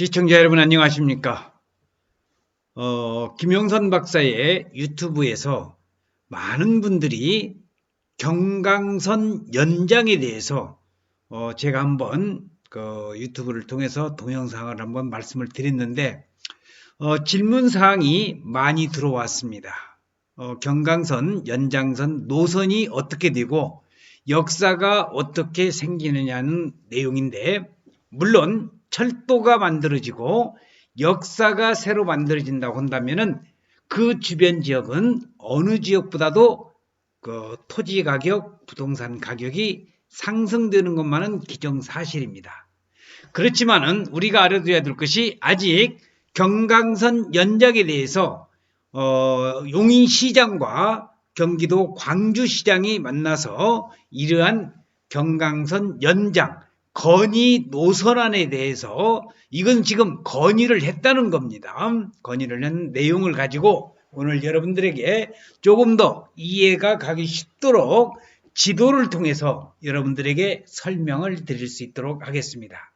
시청자 여러분 안녕하십니까? 어, 김영선 박사의 유튜브에서 많은 분들이 경강선 연장에 대해서 어, 제가 한번 그 유튜브를 통해서 동영상을 한번 말씀을 드렸는데 어, 질문 사항이 많이 들어왔습니다. 어, 경강선 연장선 노선이 어떻게 되고 역사가 어떻게 생기느냐는 내용인데 물론 철도가 만들어지고 역사가 새로 만들어진다고 한다면은 그 주변 지역은 어느 지역보다도 그 토지 가격, 부동산 가격이 상승되는 것만은 기정사실입니다. 그렇지만은 우리가 알아둬야 될 것이 아직 경강선 연장에 대해서 어, 용인시장과 경기도 광주시장이 만나서 이러한 경강선 연장 건의 노선안에 대해서 이건 지금 건의를 했다는 겁니다. 건의를 한 내용을 가지고 오늘 여러분들에게 조금 더 이해가 가기 쉽도록 지도를 통해서 여러분들에게 설명을 드릴 수 있도록 하겠습니다.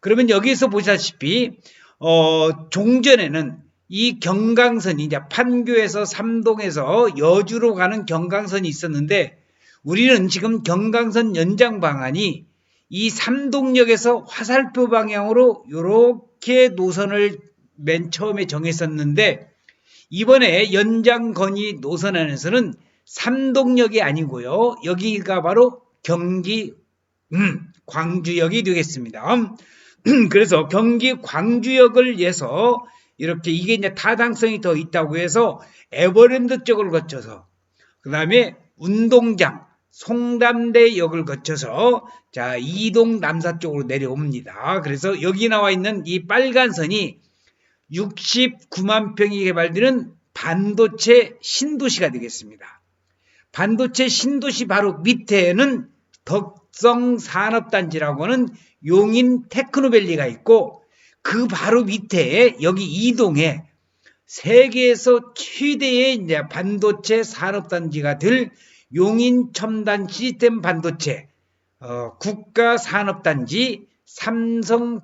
그러면 여기에서 보시다시피 어, 종전에는 이 경강선이 이제 판교에서 삼동에서 여주로 가는 경강선이 있었는데 우리는 지금 경강선 연장 방안이 이 삼동역에서 화살표 방향으로 이렇게 노선을 맨 처음에 정했었는데 이번에 연장 건의 노선 안에서는 삼동역이 아니고요. 여기가 바로 경기 음, 광주역이 되겠습니다. 그래서 경기 광주역을 위해서 이렇게 이게 이제 타당성이 더 있다고 해서 에버랜드 쪽을 거쳐서 그 다음에 운동장 송담대 역을 거쳐서 자 이동 남사 쪽으로 내려옵니다. 그래서 여기 나와 있는 이 빨간 선이 69만 평이 개발되는 반도체 신도시가 되겠습니다. 반도체 신도시 바로 밑에는 덕성 산업단지라고 하는 용인 테크노밸리가 있고 그 바로 밑에 여기 이동에 세계에서 최대의 이제 반도체 산업단지가 될 용인 첨단 시스템 반도체 어, 국가 산업단지 삼성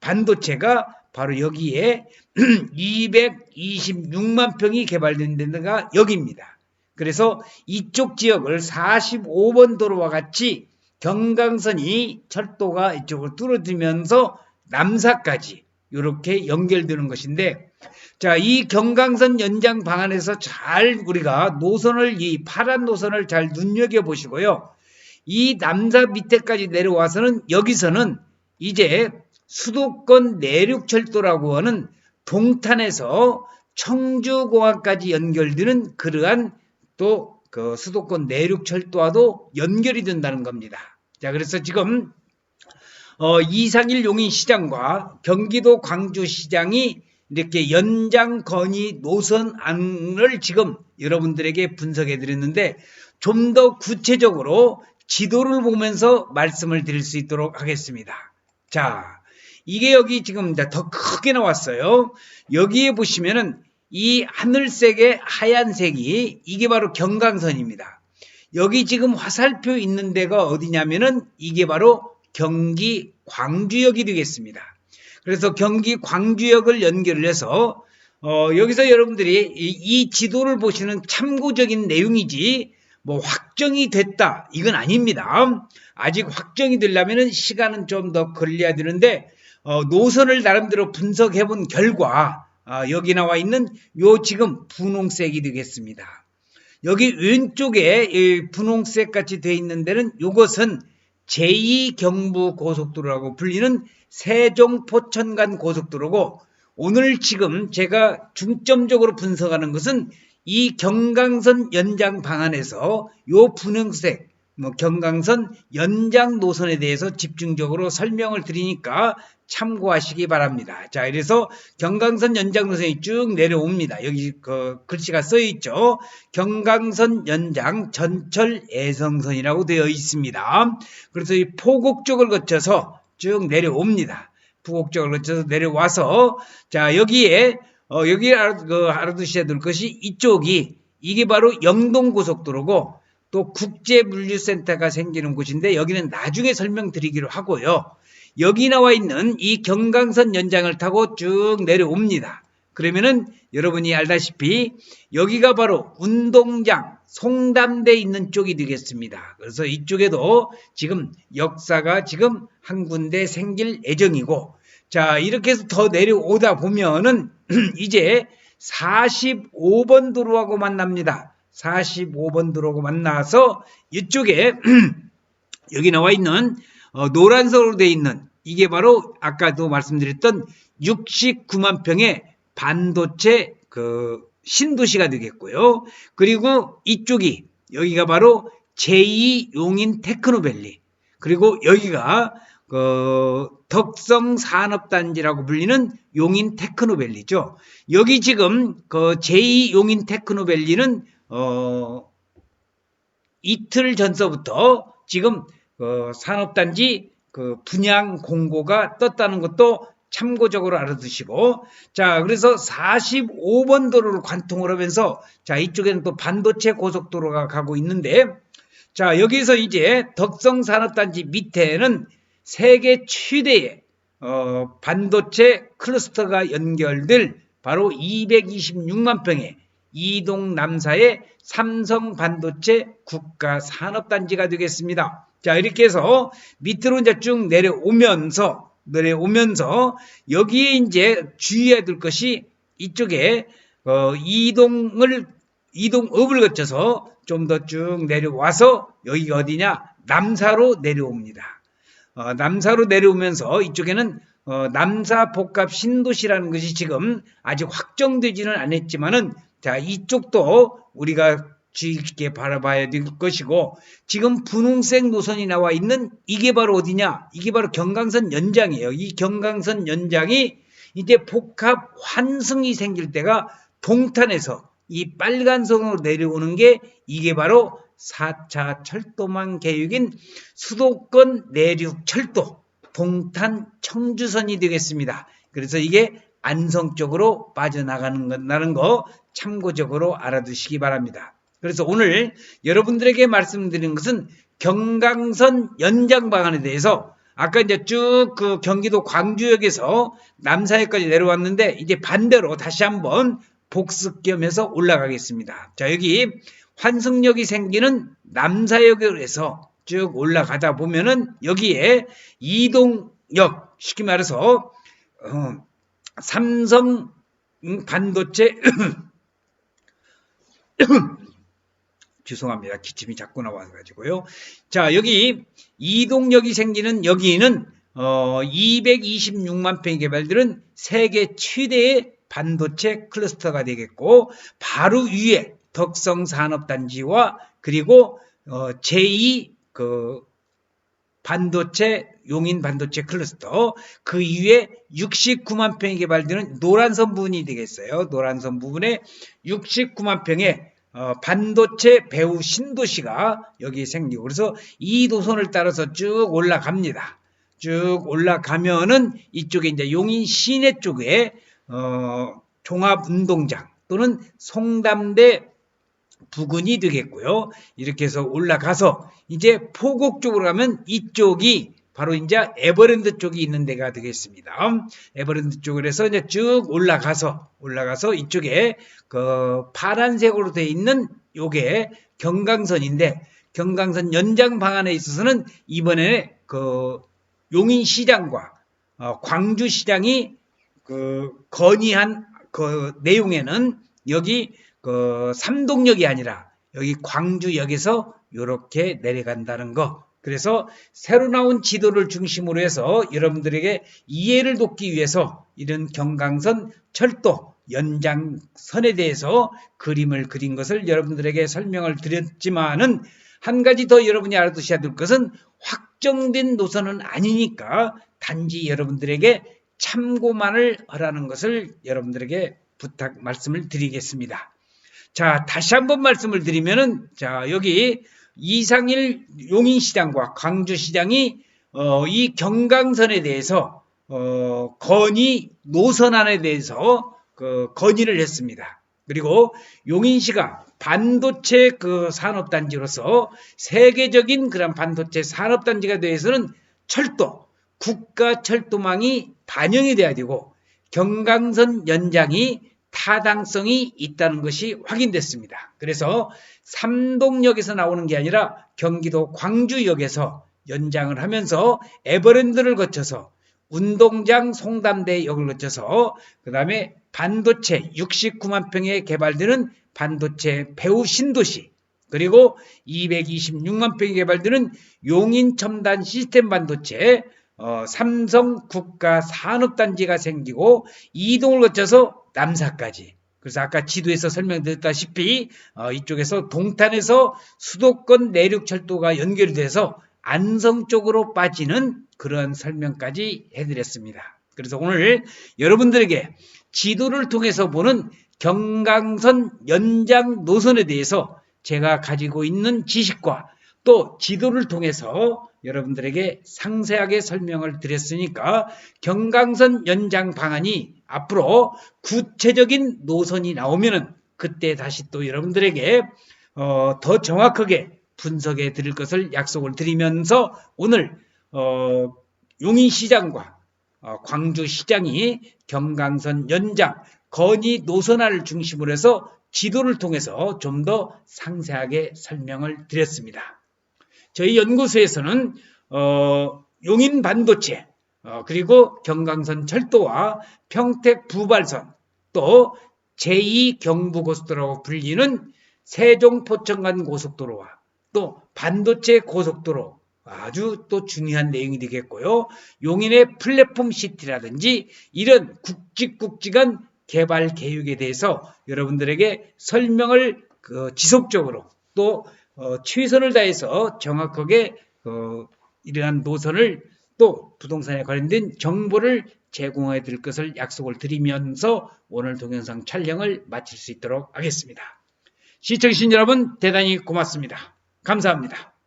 반도체가 바로 여기에 226만 평이 개발된 데가 여기입니다. 그래서 이쪽 지역을 45번 도로와 같이 경강선이 철도가 이쪽을 뚫어지면서 남사까지 이렇게 연결되는 것인데 자, 이 경강선 연장 방안에서 잘 우리가 노선을 이 파란 노선을 잘 눈여겨 보시고요. 이 남사 밑에까지 내려와서는 여기서는 이제 수도권 내륙철도라고 하는 동탄에서 청주공항까지 연결되는 그러한 또 그 수도권 내륙철도와도 연결이 된다는 겁니다. 자, 그래서 지금 어, 이상일 용인시장과 경기도 광주시장이 이렇게 연장 건의 노선안을 지금 여러분들에게 분석해 드렸는데 좀 더 구체적으로 지도를 보면서 말씀을 드릴 수 있도록 하겠습니다. 자, 이게 여기 지금 더 크게 나왔어요. 여기에 보시면은 이 하늘색의 하얀색이 이게 바로 경강선입니다. 여기 지금 화살표 있는 데가 어디냐면은 이게 바로 경기 광주역이 되겠습니다. 그래서 경기 광주역을 연결을 해서 어, 여기서 여러분들이 이, 이, 지도를 보시는 참고적인 내용이지 뭐 확정이 됐다 이건 아닙니다. 아직 확정이 되려면 시간은 좀 더 걸려야 되는데 어, 노선을 나름대로 분석해 본 결과 어, 여기 나와 있는 요 지금 분홍색이 되겠습니다. 여기 왼쪽에 분홍색 같이 되어 있는 데는 이것은 제2경부고속도로라고 불리는 세종포천간 고속도로고 오늘 지금 제가 중점적으로 분석하는 것은 이 경강선 연장 방안에서 요 분홍색 뭐 경강선 연장 노선에 대해서 집중적으로 설명을 드리니까 참고하시기 바랍니다. 자, 이래서 경강선 연장 노선이 쭉 내려옵니다. 여기 그 글씨가 써 있죠. 경강선 연장 전철 애성선이라고 되어 있습니다. 그래서 이 포곡 쪽을 거쳐서 쭉 내려옵니다. 포곡 쪽을 거쳐서 내려와서 자, 여기에 어, 여기 알아, 그, 알아두셔야 될 것이 이쪽이 이게 바로 영동고속도로고 또 국제물류센터가 생기는 곳인데 여기는 나중에 설명드리기로 하고요. 여기 나와 있는 이 경강선 연장을 타고 쭉 내려옵니다. 그러면은 여러분이 알다시피 여기가 바로 운동장 송담대 있는 쪽이 되겠습니다. 그래서 이쪽에도 지금 역사가 지금 한 군데 생길 예정이고 자 이렇게 해서 더 내려오다 보면은 이제 45번 도로하고 만납니다. 45번 도로하고 만나서 이쪽에 여기 나와 있는 어, 노란색으로 되어 있는 이게 바로 아까도 말씀드렸던 69만 평의 반도체 그 신도시가 되겠고요. 그리고 이쪽이 여기가 바로 제2 용인 테크노밸리 그리고 여기가 그 덕성 산업단지라고 불리는 용인 테크노밸리죠. 여기 지금 그 제2 용인 테크노밸리는 어 이틀 전서부터 지금 그 산업단지 그 분양 공고가 떴다는 것도 참고적으로 알아두시고 자 그래서 45번 도로를 관통을 하면서 자 이쪽에는 또 반도체 고속도로가 가고 있는데 자 여기서 이제 덕성 산업단지 밑에는 세계 최대의 어, 반도체 클러스터가 연결될 바로 226만 평의 이동 남사의 삼성 반도체 국가 산업단지가 되겠습니다. 자, 이렇게 해서 밑으로 이제 쭉 내려오면서, 내려오면서 여기에 이제 주의해야 될 것이 이쪽에 어, 이동을, 이동업을 거쳐서 좀 더 쭉 내려와서 여기가 어디냐? 남사로 내려옵니다. 어, 남사로 내려오면서 이쪽에는 어, 남사 복합 신도시라는 것이 지금 아직 확정되지는 않았지만은 자 이쪽도 우리가 주의 깊게 바라봐야 될 것이고 지금 분홍색 노선이 나와 있는 이게 바로 어디냐? 이게 바로 경강선 연장이에요. 이 경강선 연장이 이제 복합 환승이 생길 때가 동탄에서 이 빨간선으로 내려오는 게 이게 바로 4차 철도망 계획인 수도권 내륙 철도 동탄 청주선이 되겠습니다. 그래서 이게 안성 쪽으로 빠져나가는 것라는 거 참고적으로 알아두시기 바랍니다. 그래서 오늘 여러분들에게 말씀드린 것은 경강선 연장 방안에 대해서 아까 이제 쭉 그 경기도 광주역에서 남사역까지 내려왔는데 이제 반대로 다시 한번 복습 겸해서 올라가겠습니다. 자, 여기 환승역이 생기는 남사역으로 해서 쭉 올라가다 보면은 여기에 이동역, 쉽게 말해서, 어, 삼성 반도체, 죄송합니다. 기침이 자꾸 나와가지고요. 자, 여기 이동역이 생기는 여기는 어, 226만 평이 개발되는 세계 최대의 반도체 클러스터가 되겠고 바로 위에 덕성 산업단지와 그리고 어, 제2 그 반도체 용인 반도체 클러스터 그 이후에 69만 평이 개발되는 노란선 부분이 되겠어요. 노란선 부분에 69만 평의 어, 반도체 배후 신도시가 여기 생기고 그래서 이 노선을 따라서 쭉 올라갑니다. 쭉 올라가면은 이쪽에 이제 용인 시내 쪽에 어, 종합운동장 또는 송담대 부근이 되겠고요. 이렇게 해서 올라가서 이제 포곡 쪽으로 가면 이쪽이 바로 이제 에버랜드 쪽이 있는 데가 되겠습니다. 에버랜드 쪽으로 해서 이제 쭉 올라가서 올라가서 이쪽에 그 파란색으로 되어 있는 요게 경강선인데 경강선 연장 방안에 있어서는 이번에 그 용인 시장과 어, 광주 시장이 그 건의한 그 내용에는 여기 그 삼동역이 아니라 여기 광주역에서 이렇게 내려간다는 거. 그래서 새로 나온 지도를 중심으로 해서 여러분들에게 이해를 돕기 위해서 이런 경강선 철도 연장선에 대해서 그림을 그린 것을 여러분들에게 설명을 드렸지만은 한 가지 더 여러분이 알아두셔야 될 것은 확정된 노선은 아니니까 단지 여러분들에게 참고만을 하라는 것을 여러분들에게 부탁 말씀을 드리겠습니다. 자, 다시 한번 말씀을 드리면은, 자, 여기 이상일 용인시장과 광주시장이, 어, 이 경강선에 대해서, 어, 건의 노선안에 대해서, 그, 건의를 했습니다. 그리고 용인시가 반도체 그 산업단지로서 세계적인 그런 반도체 산업단지가 대해서는 철도, 국가 철도망이 반영이 돼야 되고 경강선 연장이 타당성이 있다는 것이 확인됐습니다. 그래서 삼동역에서 나오는 게 아니라 경기도 광주역에서 연장을 하면서 에버랜드를 거쳐서 운동장 송담대역을 거쳐서 그 다음에 반도체 69만 평에 개발되는 반도체 배후 신도시 그리고 226만 평에 개발되는 용인 첨단 시스템 반도체 어, 삼성 국가 산업단지가 생기고 이동을 거쳐서 남사까지 그래서 아까 지도에서 설명드렸다시피 어, 이쪽에서 동탄에서 수도권 내륙 철도가 연결이 돼서 안성 쪽으로 빠지는 그런 설명까지 해드렸습니다. 그래서 오늘 여러분들에게 지도를 통해서 보는 경강선 연장 노선에 대해서 제가 가지고 있는 지식과 또 지도를 통해서 여러분들에게 상세하게 설명을 드렸으니까 경강선 연장 방안이 앞으로 구체적인 노선이 나오면은 그때 다시 또 여러분들에게 어, 더 정확하게 분석해 드릴 것을 약속을 드리면서 오늘 어, 용인시장과 어, 광주시장이 경강선 연장 건의 노선화를 중심으로 해서 지도를 통해서 좀 더 상세하게 설명을 드렸습니다. 저희 연구소에서는 어, 용인 반도체 어, 그리고 경강선 철도와 평택 부발선 또 제2 경부고속도로라고 불리는 세종 포천간 고속도로와 또 반도체 고속도로 아주 또 중요한 내용이 되겠고요. 용인의 플랫폼 시티라든지 이런 굵직굵직한 개발 계획에 대해서 여러분들에게 설명을 그 지속적으로 또 어, 최선을 다해서 정확하게 어, 이러한 노선을 또 부동산에 관련된 정보를 제공해 드릴 것을 약속을 드리면서 오늘 동영상 촬영을 마칠 수 있도록 하겠습니다. 시청해주신 여러분 대단히 고맙습니다. 감사합니다.